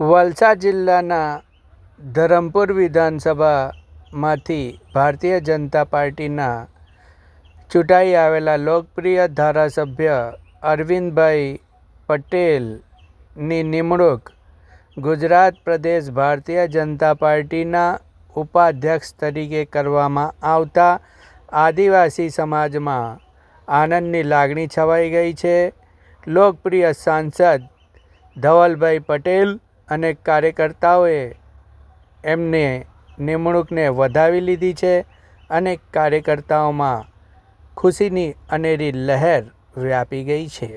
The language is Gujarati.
વલસાડ જિલ્લાના ધરમપુર વિધાનસભામાંથી ભારતીય જનતા પાર્ટીના ચૂંટાઈ આવેલા લોકપ્રિય ધારાસભ્ય અરવિંદભાઈ પટેલની નિમણૂક ગુજરાત પ્રદેશ ભારતીય જનતા પાર્ટીના ઉપાધ્યક્ષ તરીકે કરવામાં આવતા આદિવાસી સમાજમાં આનંદની લાગણી છવાઈ ગઈ છે. લોકપ્રિય સાંસદ ધવલભાઈ પટેલ અને કાર્યકર્તાઓએ એમને નિમણૂકને વધાવી લીધી છે અને કાર્યકર્તાઓમાં ખુશીની અનેરી લહેર વ્યાપી ગઈ છે.